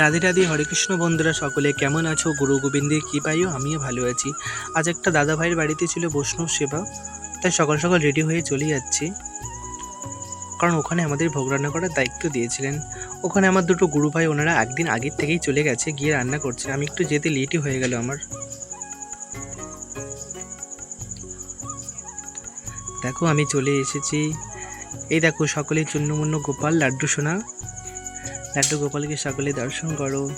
রাধে রাধে হরে কৃষ্ণ বন্ধুরা, সকলে কেমন আছো? গুরু গোবিন্দের কী পাইও আমিও ভালো আছি। আজ একটা দাদা ভাইয়ের বাড়িতে ছিল বৈষ্ণব সেবা, তাই সকাল সকাল রেডি হয়ে চলে যাচ্ছি। কারণ ওখানে আমাদের ভোগ রান্না করার দায়িত্ব দিয়েছিলেন। ওখানে আমার দুটো গুরু ভাই ওনারা একদিন আগের থেকেই চলে গেছে, গিয়ে রান্না করছে। আমি একটু যেতে লেটই হয়ে গেল আমার। দেখো, আমি চলে এসেছি। এই দেখো, সকলের জন্য মন্য গোপাল, লাড্ডু সোনা। লাড্ডু গোপালকে সকলে দর্শন করো।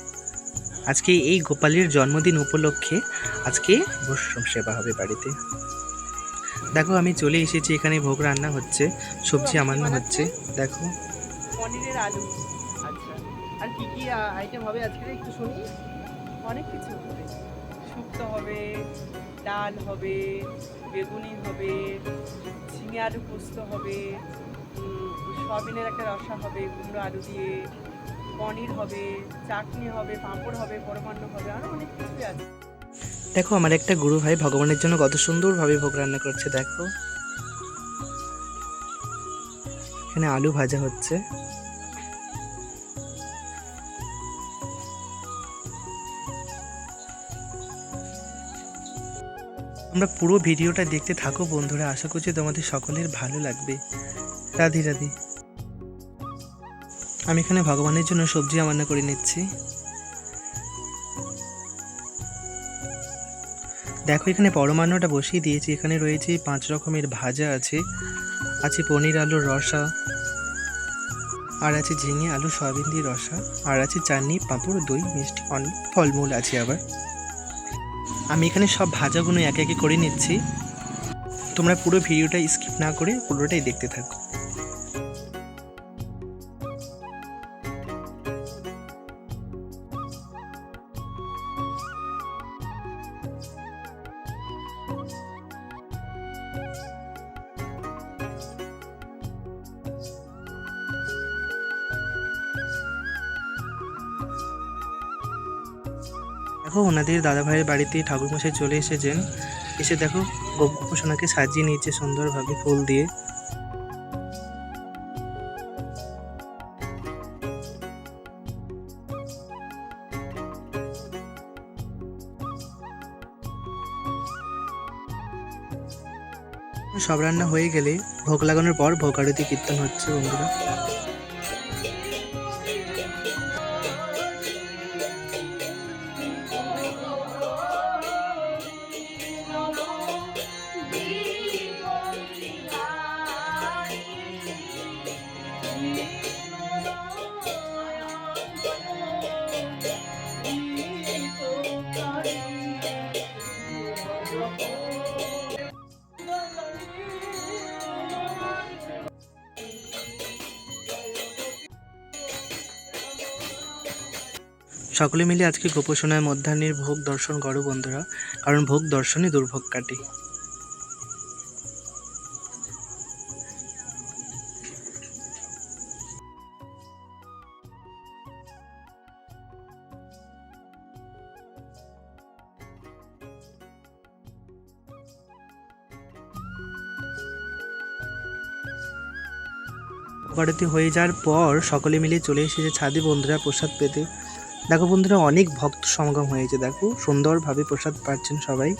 আজকে এই গোপালের জন্মদিন উপলক্ষে আজকে বৈষ্ণব সেবা হবে বাড়িতে। দেখো, আমি চলে এসেছি, এখানে ভোগ রান্না হচ্ছে, সবজি আমান্য হচ্ছে। দেখো। পনিরের আলু। আচ্ছা। আর কি কি আইটেম হবে আজকে একটু শুনি? অনেক কিছু হবে। শুক্তো হবে, ডাল হবে, বেগুনি হবে, ঝিঙে আলু পোস্ত হবে সয়াবিনের একটা রসা হবে, কুমড়ো আলু দিয়ে। পনির হবে, চাটনি হবে, পাঁপড় হবে, পরমান্ন হবে অনেক কিছুই আছে। দেখো, আমার একটা গুরু ভাই ভগবানের জন্য কত সুন্দরভাবে ভোগ রান্না করছে, দেখো। এখানে আলু ভাজা হচ্ছে। আমরা পুরো ভিডিওটা দেখতে থাকো, বন্ধুরা। আশা করছি তোমাদের সকলের ভালো লাগবে। রাধে রাধে। আমি এখানে ভগবানের জন্য সবজি রান্না করে নিচ্ছি। দেখো, এখানে পরমান্নটা বসিয়ে দিয়েছি। এখানে রয়েছে পাঁচ রকমের ভাজা আছে। আছে পনির আলুর রসা। আর আছে ঝিঙে আলু, সয়াবিন দিয়ে রসা। আর আছে চাটনি, পাঁপড়, দই, মিষ্টি অন্য ফলমূল আছে আবার। আমি এখানে সব ভাজাগুলো একে একে করে নিচ্ছি। তোমরা পুরো ভিডিওটা স্কিপ না করে পুরোটাই দেখতে থাকো। দেখো, ওনাদের দাদা ভাইয়ের বাড়িতে ঠাকুরমশাই চলে এসেছেন। এসে দেখো গোপোষণাকে সাজিয়ে নিয়েছে সুন্দরভাবে ফুল দিয়ে। সব রান্না হয়ে গেলে ভোগ লাগানোর পর ভোগ আরতি কীর্তন হচ্ছে বন্ধুরা। সকলে মিলে আজকে গোপোষণায় মধ্যাহ্নের ভোগ দর্শন করো বন্ধুরা, কারণ ভোগ দর্শনে দুর্ভোগ কাটে। আরতি হয়ে যাওয়ার পর সকলে মিলে চলে এসেছে ছাদে বন্ধুরা প্রসাদ পেতে। দেখো বন্ধুরা, অনেক ভক্ত সমাগম হয়েছে, দেখো। সুন্দরভাবে প্রসাদ পাচ্ছেন সবাই।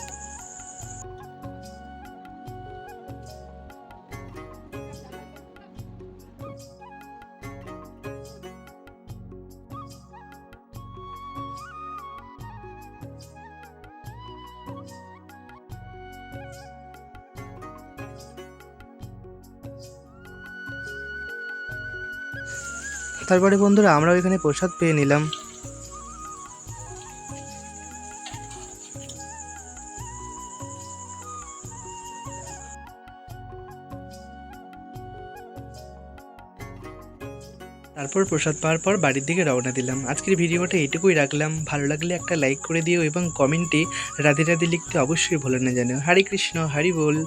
তারপরে বন্ধুরা, আমরাও এখানে প্রসাদ পেয়ে নিলাম। তারপর প্রসাদ পাওয়ার পর বাড়ির দিকে রওনা দিলাম। আজকের ভিডিওটা এটুকুই রাখলাম। ভালো লাগলে একটা লাইক করে দিও এবং কমেন্টে রাধে রাধে লিখতে অবশ্যই ভুলো না জানো হরে কৃষ্ণ, হরি বল।